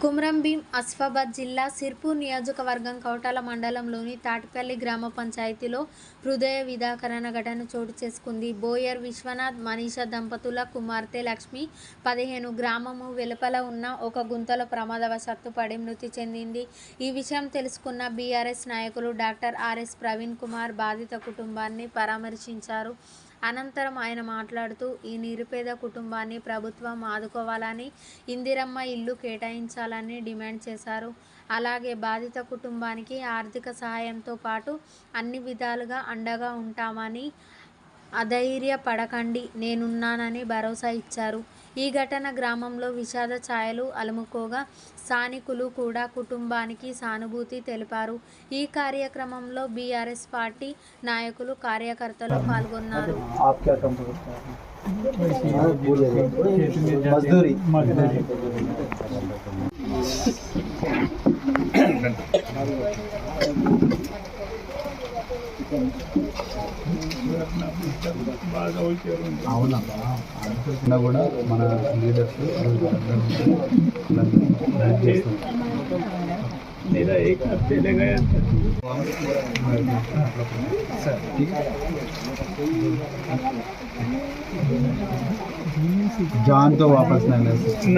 కుమ్రం భీం జిల్లా సిర్పూర్ నియోజకవర్గం కౌటాల మండలంలోని తాటిపల్లి గ్రామ పంచాయతీలో హృదయ విదాకరణ ఘటన చోటు చేసుకుంది. బోయర్ విశ్వనాథ్ మనీషా దంపతుల కుమార్తె లక్ష్మి పదిహేను గ్రామము వెలుపల ఉన్న ఒక గుంతలో ప్రమాదవశాత్తు పడి మృతి చెందింది. ఈ విషయం తెలుసుకున్న బీఆర్ఎస్ నాయకులు డాక్టర్ ఆర్ఎస్ ప్రవీణ్ కుమార్ బాధిత కుటుంబాన్ని పరామర్శించారు. అనంతరం ఆయన మాట్లాడుతూ ఈ నిరుపేద కుటుంబాన్ని ప్రభుత్వం ఆదుకోవాలని ఇందిరమ్మ ఇల్లు కేటాయించాలని డిమాండ్ చేశారు. అలాగే బాధిత కుటుంబానికి ఆర్థిక సహాయంతో పాటు అన్ని విధాలుగా అండగా ఉంటామని అధైర్య పడకండి నేనున్నానని భరోసా ఇచ్చారు. ఈ ఘటన గ్రామంలో విషాద ఛాయలు అలుముకోగా స్థానికులు కూడా కుటుంబానికి సానుభూతి తెలిపారు. ఈ కార్యక్రమంలో బీఆర్ఎస్ పార్టీ నాయకులు కార్యకర్తలు పాల్గొన్నారు. आप क्या काम करते हैं मजदूरी అవునా అనుకుంటున్నా కూడా మన లీడర్స్ जान तो वापस नहीं ले सकते